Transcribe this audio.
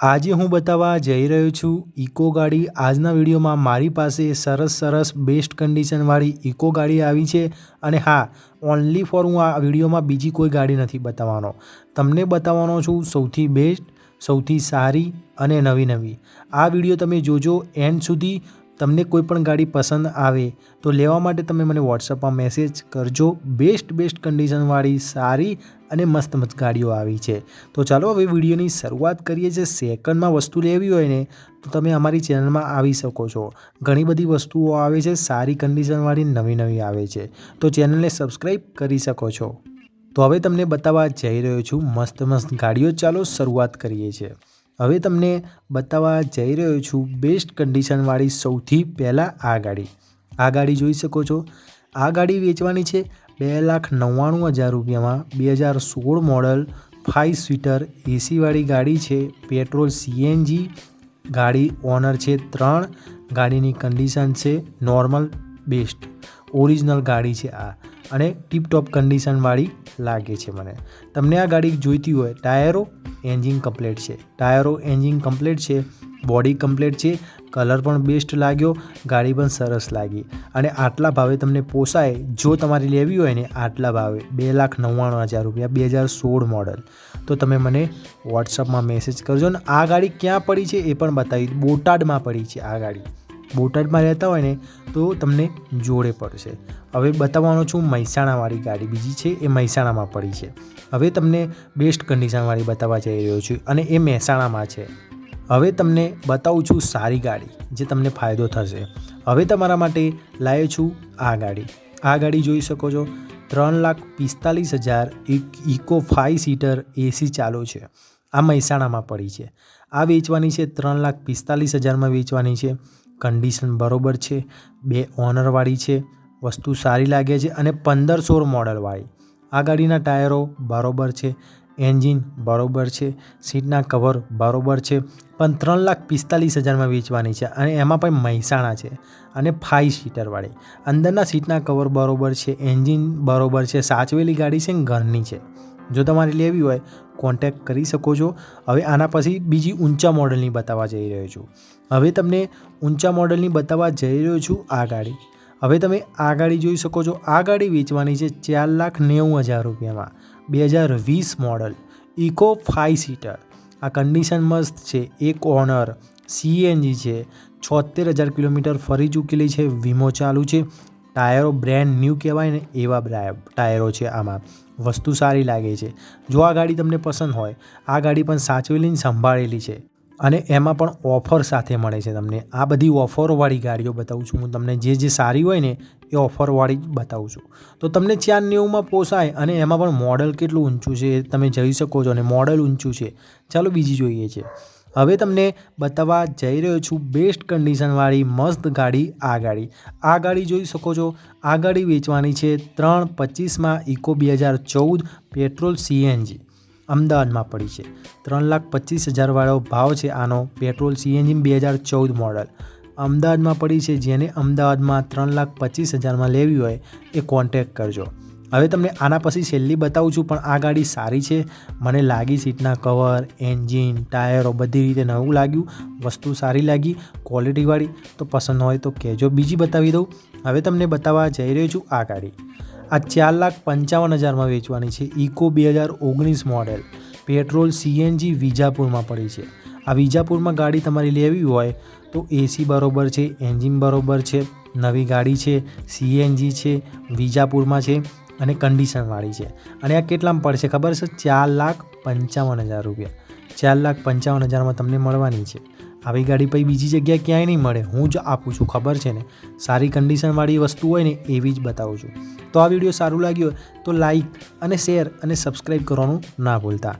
આજે હું બતાવવા જઈ રહ્યો છું ઇકો ગાડી. આજના વિડીયોમાં મારી પાસે સરસ સરસ બેસ્ટ કન્ડિશનવાળી ઇકો ગાડી આવી છે અને હા ઓનલી ફોર હું આ વિડીયોમાં બીજી કોઈ ગાડી નથી બતાવવાનો. તમને બતાવવાનો છું સૌથી બેસ્ટ સૌથી સારી અને નવી નવી. આ વીડિયો તમે જોજો એન્ડ સુધી. તમને કોઈ પણ ગાડી પસંદ આવે તો લેવા માટે તમે મને વોટ્સઅપમાં મેસેજ કરજો. બેસ્ટ બેસ્ટ કન્ડિશનવાળી સારી અને મસ્ત મસ્ત ગાડીઓ આવી છે. તો ચાલો હવે વિડીયોની શરૂઆત કરીએ જે સેકન્ડમાં વસ્તુ લેવી હોય ને, તો તમે અમારી ચેનલમાં આવી શકો છો. ઘણી બધી વસ્તુઓ આવે છે, સારી કન્ડિશનવાળી નવી નવી આવે છે. તો ચેનલને સબસ્ક્રાઈબ કરી શકો છો. તો હવે તમને બતાવવા જઈ રહ્યો છું, મસ્ત મસ્ત ગાડીઓ ચાલો શરૂઆત કરીએ છીએ. હવે તમને બતાવવા જઈ રહ્યો છું બેસ્ટ કન્ડિશનવાળી સૌથી પહેલાં આ ગાડી. આ ગાડી જોઈ શકો છો. આ ગાડી વેચવાની છે બે લાખ નવ્વાણું હજાર રૂપિયામાં. બે હજાર સોળ મોડલ ફાઇવ સીટર એસીવાળી ગાડી છે. પેટ્રોલ સીએનજી ગાડી ઓનર છે ત્રણ. ગાડીની કન્ડિશન છે નોર્મલ બેસ્ટ ઓરિજિનલ ગાડી છે આ. અને ટીપટોપ કન્ડિશનવાળી લાગે છે મને. તમને આ ગાડી જોઈતી હોય, ટાયરો એન્જિન કમ્પ્લેટ છે. ટાયરો એન્જિન કમ્પ્લેટ છે, બોડી કમ્પ્લેટ છે, કલર પણ બેસ્ટ લાગ્યો, ગાડી પણ સરસ લાગી. અને આટલા ભાવે તમને પોસાય, જો તમારે લેવી હોય ને, આટલા ભાવે, બે લાખ નવ્વાણું હજાર રૂપિયા, બે હજાર સોળ મોડલ તો તમે મને વોટ્સઅપમાં મેસેજ કરજો ને, આ ગાડી ક્યાં પડી છે એ પણ બતાવી, બોટાદમાં પડી છે આ ગાડી. બોટાદમાં રહેતા હોય ને, તો તમને જોડે પડશે. હવે બતાવવાનો છું મહેસાણાવાળી ગાડી. બીજી છે એ મહેસાણામાં પડી છે. હવે તમને બેસ્ટ કન્ડિશનવાળી બતાવવા જઈ રહ્યો છું અને એ મહેસાણામાં છે. હવે તમને બતાવું છું સારી ગાડી, જે તમને ફાયદો થશે. હવે તમારા માટે લાવ્યો છું આ ગાડી. આ ગાડી જોઈ શકો છો, ત્રણ લાખ પિસ્તાલીસ હજાર એક ઇકો ફાઇવ સીટર એસી ચાલુ છે. આ મહેસાણામાં પડી છે. આ વેચવાની છે ત્રણ લાખ પિસ્તાલીસ હજારમાં વેચવાની છે. કન્ડિશન બરોબર છે, બે ઓનરવાળી છે, વસ્તુ સારી લાગે છે અને પંદર સોળ મોડલવાળી. આ ગાડીના ટાયરો બરોબર છે, એન્જિન બરોબર છે, સીટના કવર બરોબર છે, પણ ત્રણ લાખ પિસ્તાલીસ હજારમાં વેચવાની છે અને એમાં પણ મહેસાણા છે અને ફાઇવ સીટરવાળી અંદરના સીટના કવર બરોબર છે, એન્જિન બરોબર છે, સાચવેલી ગાડી છે ને ઘરની છે. જો તમારે લેવી હોય કોન્ટેક્ટ કરી શકો છો. હવે આના પછી બીજી ઊંચા મોડલની બતાવવા જઈ રહ્યો છું. હવે તમને ઊંચા મોડલની બતાવવા જઈ રહ્યો છું આ ગાડી. હવે તમે આ ગાડી જોઈ શકો છો. આ ગાડી વેચવાની છે ચાર લાખ નેવું હજાર રૂપિયામાં. બે હજાર વીસ મોડલ. Eeco five seater. આ કન્ડિશન મસ્ત છે. એક ઓનર, સીએનજી છે. છોતેર હજાર કિલોમીટર ફરી ચૂકેલી છે. વીમો ચાલુ છે. ટાયરો બ્રેન્ડ ન્યૂ કહેવાય ને એવા ટાયરો છે આમાં. વસ્તુ સારી લાગે છે. જો આ ગાડી તમને પસંદ હોય, આ ગાડી પણ સાચવેલીને સંભાળેલી છે અને એમાં પણ ઓફર સાથે મળે છે તમને. આ બધી ઓફરોવાળી ગાડીઓ બતાવું છું. હું તમને જે જે સારી હોય ને, એ ઓફરવાળી જ બતાવું છું. તો તમને ચાર નેવુંમાં પોસાય અને એમાં પણ મોડલ કેટલું ઊંચું છે તમે જઈ શકો છો અને મોડલ ઊંચું છે. ચાલો બીજી જોઈએ છે. હવે તમને બતાવવા જઈ રહ્યો છું બેસ્ટ કન્ડિશનવાળી મસ્ત ગાડી આ ગાડી. આ ગાડી જોઈ શકો છો. આ ગાડી વેચવાની છે ત્રણ પચીસમાં ઇકો બે હજાર ચૌદ પેટ્રોલ સીએનજી અમદાવાદમાં પડી છે. ત્રણ લાખ પચીસ હજારવાળો ભાવ છે આનો પેટ્રોલ સીએનજી બે હજાર ચૌદ મોડલ અમદાવાદમાં પડી છે. જેને અમદાવાદમાં ત્રણ લાખ પચીસ હજારમાં લેવી હોય એ કોન્ટેક કરજો. હવે તમને આના પછી છેલ્લી બતાવું છું, પણ આ ગાડી સારી છે. મને લાગી સીટના કવર, એન્જિન, ટાયરો બધી રીતે નવું લાગ્યું, વસ્તુ સારી લાગી, ક્વોલિટીવાળી. તો પસંદ હોય તો કહેજો, બીજી બતાવી દઉં. હવે તમને બતાવવા જઈ રહ્યો છું આ ગાડી. આ ચાર લાખ પંચાવન હજારમાં વેચવાની છે, ઇકો બે હજાર ઓગણીસ મોડેલ. પેટ્રોલ સીએનજી વિજાપુરમાં પડી છે. આ વિજાપુરમાં ગાડી તમારી લેવી હોય તો એસી બરોબર છે, એન્જિન બરોબર છે, નવી ગાડી છે, સીએનજી છે, વિજાપુરમાં છે. અને કન્ડિશનવાળી છે. અને આ કેટલામાં પડશે ખબર છે? ચાર લાખ પંચાવન હજાર રૂપિયા. ચાર લાખ પંચાવન હજારમાં તમને મળવાની છે. આવી ગાડી પછી બીજી જગ્યાએ ક્યાંય નહીં મળે. હું જ આપું છું, ખબર છે ને? સારી કન્ડિશનવાળી વસ્તુ હોય ને, એવી જ બતાવું છું. તો આ વીડિયો સારું લાગ્યો તો લાઈક અને શેર અને સબસ્ક્રાઈબ કરવાનું ના ભૂલતા.